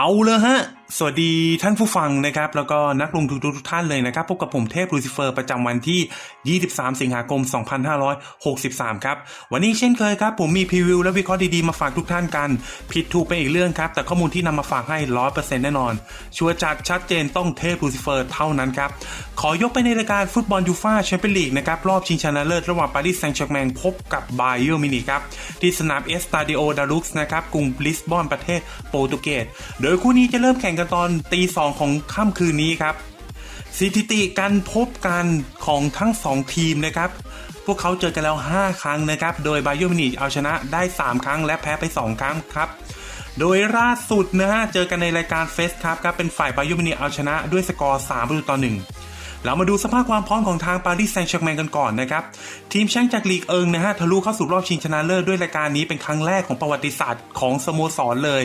เอาเลยฮะ สวัสดีท่านผู้ฟังนะครับ แล้วก็นักลงทุนทุกท่านเลยนะครับ พบกับผมเทพลูซิเฟอร์ประจำวันที่ 23 สิงหาคม 2563 ครับ วันนี้เช่นเคยครับ ผมมีพรีวิวและวิเคราะห์ดีๆ มาฝากทุกท่านกัน ผิดถูกไปนอีกเรื่องครับ แต่ข้อมูลที่นำมาฝากให้ 100%แน่นอน ชัวร์จัดชัดเจนต้องเทพลูซิเฟอร์เท่านั้นครับ ขอยกไปในรายการฟุตบอลยูฟ่าแชมเปี้ยนลีกนะครับ รอบชิงชนะเลิศระหว่างปารีสแซงต์แชร์แมงพบกับไบเยอร์มินิครับที่สนามเอสตาดิโอดาลุกส์นะครับกรุงลิสบอนประเทศโปรตุเกส โดยคู่นี้จะเริ่มแข่งกันตอนตีสองของค่ำคืนนี้ครับสถิติการพบกันของทั้ง 2 ทีมนะครับ พวกเขาเจอกันแล้ว 5 ครั้งนะครับ โดยบาเยอมินิเอาชนะได้ 3 ครั้งและแพ้ไป 2 ครั้งครับ โดยล่าสุดนะฮะ เจอกันในรายการเฟสครับครับเป็นฝ่ายบาเยอมินิเอาชนะด้วยสกอร์3ประตูต่อ1 เรามาดูสภาพความพร้อมของทางปารีสแซงต์แชร์แมงกันก่อนนะครับ ทีมแชงจากลีกเอิงนะฮะทะลุเข้าสู่รอบชิงชนะเลิศด้วยรายการนี้เป็นครั้งแรกของประวัติศาสตร์ของสโมสรเลย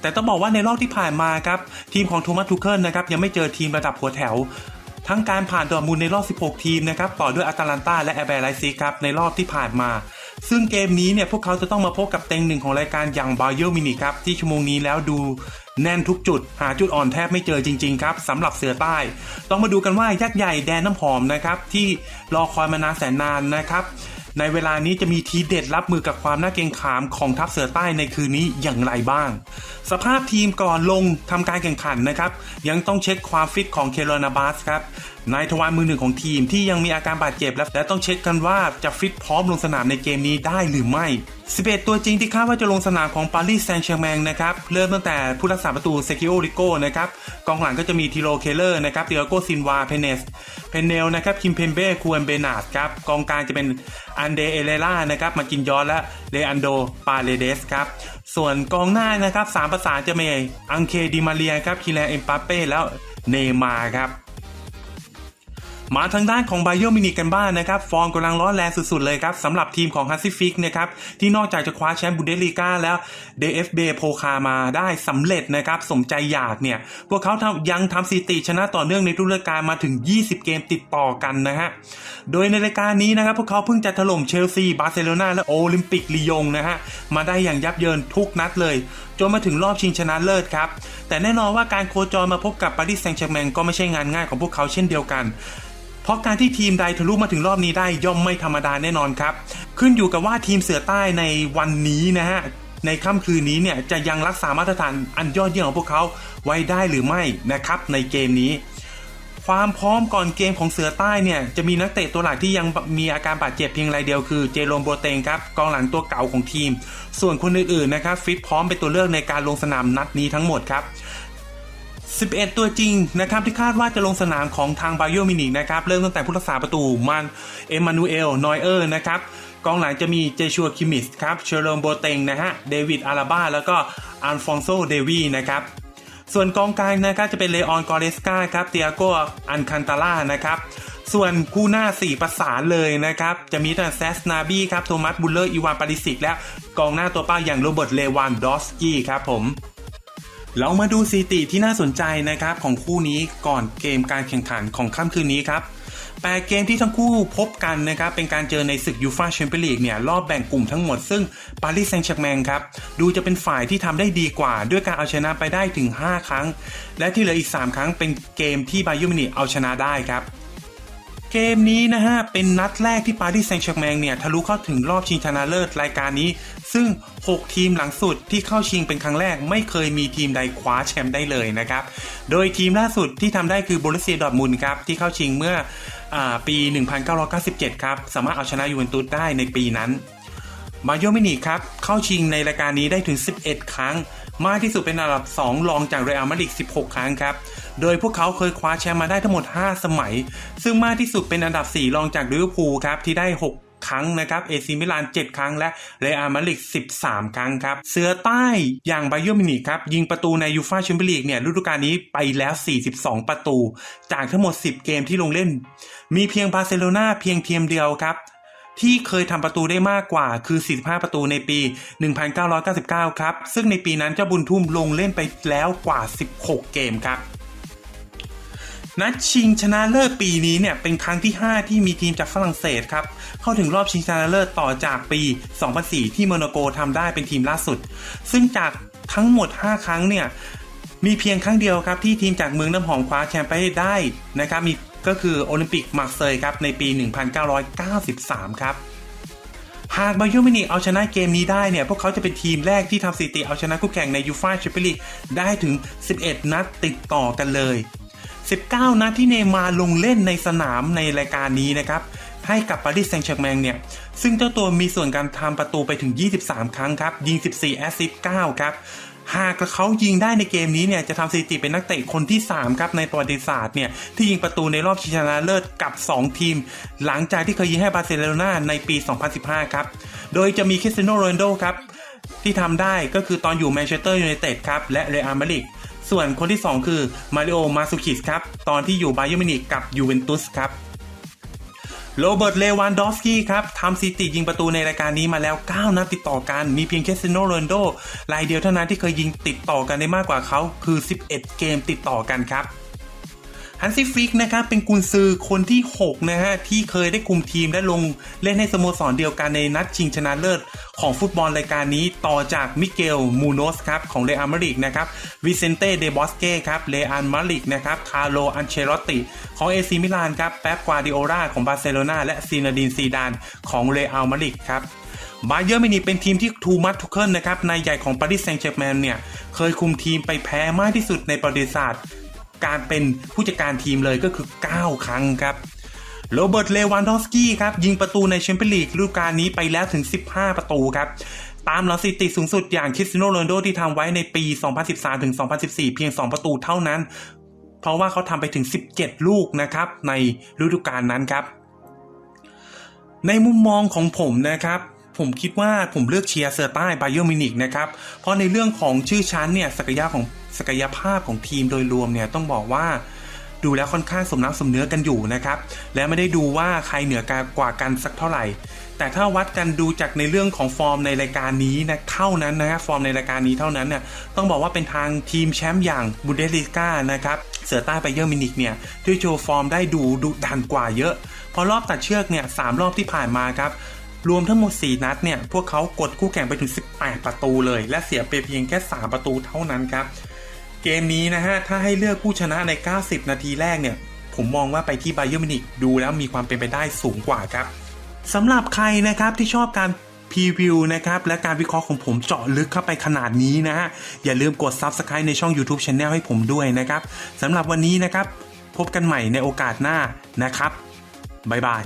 แต่ต้องบอกว่าในรอบที่ผ่านมาครับ ทีมของโทมัสทูเคิลนะครับยังไม่เจอทีมระดับหัวแถวทั้งการผ่านดอร์มูลในรอบ 16 ทีมนะครับ ต่อด้วยอัตแลนตาและแอร์แบร์ไลซิกครับ ในรอบที่ผ่านมา ซึ่งเกมนี้เนี่ยพวกเขาจะต้องมาพบกับเต็งหนึ่งของรายการอย่างบาเยอร์มินิครับ ที่ชั่วโมงนี้แล้วดูแน่นทุกจุด หาจุดอ่อนแทบไม่เจอจริง ๆ ครับสำหรับเสือใต้ ต้องมาดูกันว่ายักษ์ใหญ่แดนน้ำหอมนะครับที่รอคอยมานานแสนนานนะครับในเวลานี้จะมีทีเด็ดรับมือกับความน่าเกรงขามของทัพเสือใต้ในคืนนี้อย่างไรบ้าง สภาพทีมก่อนลงทำการแข่งขันนะครับ ยังต้องเช็คความฟิตของเคโรนาบัสครับนายทวารมือหนึ่งของทีมที่ยังมีอาการบาดเจ็บและต้องเช็คกันว่าจะฟิตพร้อมลงสนามในเกมนี้ได้หรือไม่ 11 ตัวจริงที่คาดว่าจะลงสนามของปารีสแซงต์แชร์แมงนะครับ เริ่มตั้งแต่ผู้รักษาประตูเซกิโอริโกนะครับ กองหลังก็จะมีทิโรเคเลอร์นะครับเดียโกซินวา เพเนส เพเนลนะครับ คิมเพมเบ้คูนเบนาดครับ กองกลางจะเป็นอันเดเอเลล่านะครับ มากินยอนและเลอันโด ปาเลเดสครับ ส่วนกองหน้านะครับสามประสานจะมีอังเคดิมาเรียครับคิแลนเอ็มปาเป้แล้วเนมาครับ มาทางด้านของไบเ e อร์มินิกันบ้างนะครับ ฟอร์มกำลังร้อนแรงสุด ๆ เลยครับสำหรับทีมของฮัสซิฟิกนะครับ ที่นอกจากจะคว้าแชมป์บูเดสลีกาแล้ว DFB โพคามาได้สำเร็จนะครับ สมใจอยากเนี่ย พวกเขาทำยังทำสถิติชนะต่อเนื่องในฤดูกาลมาถึง 20 เกมติดต่อกันนะฮะ โดยในรายการนี้นะครับ พวกเขาเพิ่งจะถล่มเชลซี บาร์เซโลนาและโอลิมปิกลียงนะฮะ มาได้อย่างยับเยินทุกนัดเลย จนมาถึงรอบชิงชนะเลิศครับ แต่แน่นอนว่าการโคจรมาพบกับปารีสแซงต์แชร์แมงก็ไม่ใช่งานง่ายของพวกเขาเช่นเดียวกัน เพราะการที่ทีมใดทะลุมาถึงรอบนี้ได้ย่อมไม่ธรรมดาแน่นอนครับ ขึ้นอยู่กับว่าทีมเสือใต้ในวันนี้นะฮะในค่ำคืนนี้เนี่ยจะยังรักษามาตรฐานอันยอดเยี่ยมของพวกเขาไว้ได้หรือไม่นะครับในเกมนี้ ความพร้อมก่อนเกมของเสือใต้เนี่ยจะมีนักเตะตัวหลักที่ยังมีอาการบาดเจ็บเพียงรายเดียวคือเจโรมโบเตงครับกองหลังตัวเก่าของทีม ส่วนคนอื่นๆนะครับฟิตพร้อมเป็นตัวเลือกในการลงสนามนัดนี้ทั้งหมดครับ 11 ตัวจริงนะครับที่คาดว่าจะลงสนามของทางไบโยมินิกนะครับเริ่มตั้งแต่ผู้รักษาประตูมันเอมานูเอลนอยเออร์นะครับกองหลังจะมีเจชัวคิมิสครับเชอร์โรมโบเตงนะฮะเดวิดอาราบ้าแล้วก็อัลฟองโซเดวีนะครับส่วนกองกลางนะครับจะเป็นเลออนกอเรสกาครับเตียโกอันคันตาล่านะครับส่วนคู่หน้า 4 ประสานเลยนะครับ จะมีแต่แซสนาบี้ครับ โทมัสบุลเลอร์ อีวานปาริสิก และกองหน้าตัวเป้าอย่างโรเบิร์ตเลวานดอสกี้ครับผม เรามาดูสถิติที่น่าสนใจนะครับของคู่นี้ก่อนเกมการแข่งขันของค่ำคืนนี้ครับแต่เกมที่ทั้งคู่พบกันนะครับเป็นการเจอในศึกยูฟาแชมเปี้ยนลีกเนี่ยรอบแบ่งกลุ่มทั้งหมดซึ่งปารีสแซงต์แชร์แมงครับดูจะเป็นฝ่ายที่ทำได้ดีกว่า ด้วยการเอาชนะไปได้ถึง 5 ครั้ง และที่เหลืออีก 3 ครั้งเป็นเกมที่บาเยอร์มินิเอาชนะได้ครับ เกมนี้นะฮะ เป็นนัดแรกที่ปารีสแซงต์แชร์แมงเนี่ย ทะลุเข้าถึงรอบชิงชนะเลิศรายการนี้ ซึ่ง 6 ทีมหลังสุดที่เข้าชิงเป็นครั้งแรก ไม่เคยมีทีมใดคว้าแชมป์ได้เลยนะครับ โดยทีมล่าสุดที่ทำได้คือโบรุสเซียดอร์ทมุนครับ ที่เข้าชิงเมื่ออปี 1997 ครับ สามารถเอาชนะยูเวนตุสได้ในปีนั้น มาโยมินิครับ เข้าชิงในรายการนี้ได้ถึง 11 ครั้ง มากที่สุดเป็นอันดับ 2 รองจากเรอัลมาดริด16 ครั้งครับ โดยพวกเขาเคยคว้าแชมป์มาได้ทั้งหมด 5 สมัย ซึ่งมากที่สุดเป็นอันดับ 4 รองจากลิเวอร์พูลครับ ที่ได้ 6ครั้งนะครับ เอซิมิลาน 7 ครั้ง และเรอัลมาดริด13 ครั้งครับ เสือใต้อย่างไบโยมินิครับ ยิงประตูในยูฟาแชมเปี้ยนลีกเนี่ยฤดูกาลนี้ไปแล้ว 42 ประตู จากทั้งหมด 10 เกมที่ลงเล่น มีเพียงบาร์เซโลนาเพียงเทียมเดียวครับ ที่เคยทำประตูได้มากกว่าคือ 45 ประตูในปี 1999 ครับ ซึ่งในปีนั้นเจ้าบุญทุ่มลงเล่นไปแล้วกว่า 16 เกมครับนัดชิงชนะเลิศปีนี้เนี่ยเป็นครั้งที่ 5 ที่มีทีมจากฝรั่งเศสครับเข้าถึงรอบชิงชนะเลิศต่อจากปี 2004 ที่โมนาโกทำได้เป็นทีมล่าสุด ซึ่งจากทั้งหมด 5 ครั้งเนี่ยมีเพียงครั้งเดียวครับที่ทีมจากเมืองน้ำหอมคว้าแชมป์ไปได้นะครับมี ก็คือโอลิมปิกมาร์เซยครับในปี 1993 ครับหากบาเยอร์มินิกเอาชนะเกมนี้ได้เนี่ย พวกเขาจะเป็นทีมแรกที่ทำสถิติเอาชนะคู่แข่งในยูฟ่าแชมเปี้ยนลีกได้ถึง 11 นัดติดต่อกันเลย 19 นัดที่เนย์มาลงเล่นในสนามในรายการนี้นะครับ ให้กับปารีสแซงต์แชร์แมงเนี่ย ซึ่งเจ้าตัวมีส่วนการทำประตูไปถึง 23 ครั้งครับ ยิง 14 แอสซิสต์ 9 ครับ หากเขายิงได้ในเกมนี้เนี่ยจะทำสถิติเป็นนักเตะคนที่ 3 ครับในประวัติศาสตร์เนี่ยที่ยิงประตูในรอบชิงชนะเลิศกับ 2 ทีม หลังจากที่เคยยิงให้บาร์เซโลนาในปี 2015 ครับ โดยจะมีคริสเตียโนโรนัลโดครับ ที่ทำได้ก็คือตอนอยู่แมนเชสเตอร์ยูไนเต็ดครับ และเรอัลมาดริดส่วนคนที่ 2 คือมาริโอมาซูคิสครับ ตอนที่อยู่บาเยอร์มินิกกับยูเวนตุสครับ โรเบิร์ต เลวันดอฟสกี้ครับทำสถิติยิงประตูในรายการนี้มาแล้ว 9 นัดติดต่อกัน มีเพียงแค่ซิโนโรนโดรายเดียวเท่านั้นที่เคยยิงติดต่อกันได้มากกว่าเขาคือ 11 เกมติดต่อกันครับฮันซีฟลิกนะครับเป็นกุนซือคนที่ 6 นะฮะ ที่เคยได้คุมทีมและลงเล่นให้สโมสรเดียวกันในนัดชิงชนะเลิศ ของฟุตบอลรายการนี้ต่อจากมิเกลมูโนสครับของเรอัลมาริดนะครับวิเซนเต้เดบอสเก้ครับเรอัลมาริดนะครับคาร์โลอันเชลอตติของเอซีมิลานครับแป๊บกวาดิโอราของบาร์เซโลนาและซีนาดินซีดานของเรอัลมาริดครับบาเยอร์มินิเป็นทีมที่ทูมัตทุกเคิลนะครับนายใหญ่ของปารีสแซงต์แชร์แมงเนี่ยเคยคุมทีมไปแพ้มากที่สุดในประวัติศาสตร์การเป็นผู้จัดการทีมเลยก็คือ 9 ครั้งครับ โรเบิร์ต เลวันดอฟสกี้ครับยิงประตูในแชมเปี้ยนลีกฤดูกาลนี้ไปแล้วถึง 15 ประตูครับตามหลังสถิติสูงสุดอย่างคริสตียโนโรนโดที่ทำไว้ในปี 2013ถึง2014 เพียง 2 ประตูเท่านั้น เพราะว่าเขาทำไปถึง 17 ลูกนะครับในฤดูกาลนั้นครับ ในมุมมองของผมนะครับผมคิดว่าผมเลือกเชียร์เซอร์ใต้ไบเยอร์มินิกนะครับ เพราะในเรื่องของชื่อชั้นเนี่ยศักยภาพของศักยภาพของทีมโดยรวมเนี่ยต้องบอกว่า ดูแล้วค่อนข้างสมน้ำสมเนื้อกันอยู่นะครับ และไม่ได้ดูว่าใครเหนือกว่ากันสักเท่าไหร่ แต่ถ้าวัดกันดูจากในเรื่องของฟอร์มในรายการนี้นะเท่านั้นนะฟอร์มในรายการนี้เท่านั้นเนี่ยต้องบอกว่าเป็นทางทีมแชมป์อย่างบุเดลิก้านะครับเสือใต้ไบเยอร์มินิกเนี่ยด้วยโชว์ฟอร์มได้ดูดุดันกว่าเยอะพอรอบตัดเชือกเนี่ยสามรอบที่ผ่านมาครับรวมทั้งหมด 4 นัดเนี่ย พวกเขากดคู่แข่งไปถึง 18 ประตูเลย และเสียไปเพียงแค่ 3 ประตูเท่านั้นครับ เกมนี้นะฮะ ถ้าให้เลือกผู้ชนะใน 90 นาทีแรกเนี่ย ผมมองว่าไปที่ไบเยอร์มินิกดูแล้วมีความเป็นไปได้สูงกว่าครับสำหรับใครนะครับที่ชอบการพรีวิวนะครับและการวิเคราะห์ของผมเจาะลึกเข้าไปขนาดนี้นะฮะ อย่าลืมกด Subscribe ในช่อง YouTube Channel ให้ผมด้วยนะครับสำหรับวันนี้นะครับ พบกันใหม่ในโอกาสหน้านะครับบ๊ายบาย